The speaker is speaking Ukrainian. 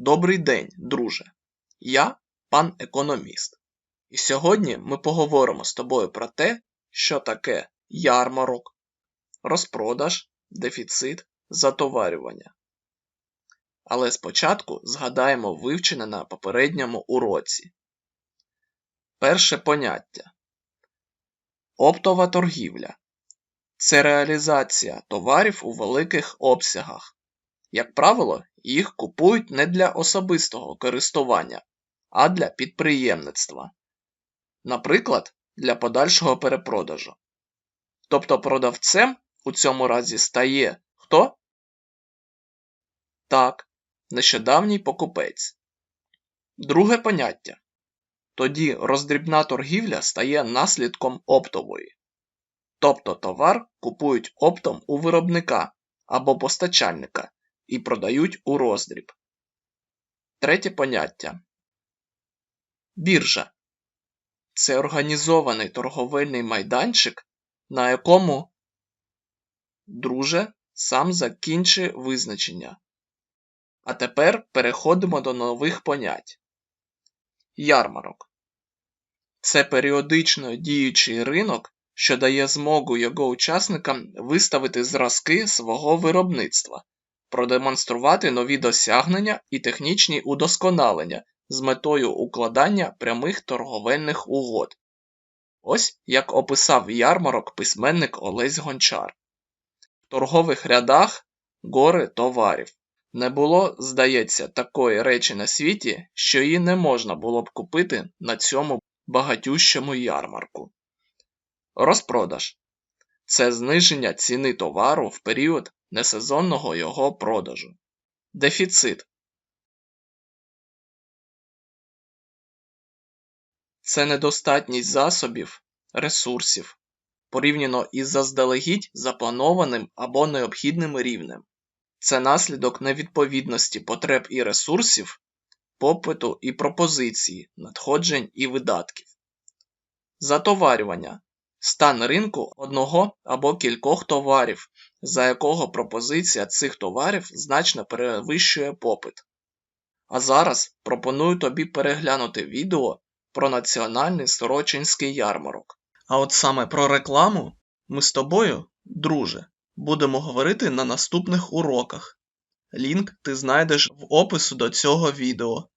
Добрий день, друже. Я пан економіст. І сьогодні ми поговоримо з тобою про те, що таке ярмарок, розпродаж, дефіцит, затоварювання. Але спочатку згадаємо вивчене на попередньому уроці. Перше поняття. Оптова торгівля. Це реалізація товарів у великих обсягах. Як правило, їх купують не для особистого користування, а для підприємництва. Наприклад, для подальшого перепродажу. Тобто продавцем у цьому разі стає хто? Так, нещодавній покупець. Друге поняття. Тоді роздрібна торгівля стає наслідком оптової. Тобто товар купують оптом у виробника або постачальника і продають у роздріб. Третє поняття. Біржа. Це організований торговельний майданчик, на якому, друже, сам закінчи визначення. А тепер переходимо до нових понять. Ярмарок. Це періодично діючий ринок, що дає змогу його учасникам виставити зразки свого виробництва, продемонструвати нові досягнення і технічні удосконалення з метою укладання прямих торговельних угод. Ось як описав ярмарок письменник Олесь Гончар. В торгових рядах гори товарів. Не було, здається, такої речі на світі, що її не можна було б купити на цьому багатющому ярмарку. Розпродаж це зниження ціни товару в період несезонного його продажу. Дефіцит це недостатність засобів, ресурсів, порівняно із заздалегідь запланованим або необхідним рівнем. Це наслідок невідповідності потреб і ресурсів, попиту і пропозиції, надходжень і видатків. Затоварювання стан ринку одного або кількох товарів, за якого пропозиція цих товарів значно перевищує попит. А зараз пропоную тобі переглянути відео про національний Сорочинський ярмарок. А от саме про рекламу ми з тобою, друже, будемо говорити на наступних уроках. Лінк ти знайдеш в опису до цього відео.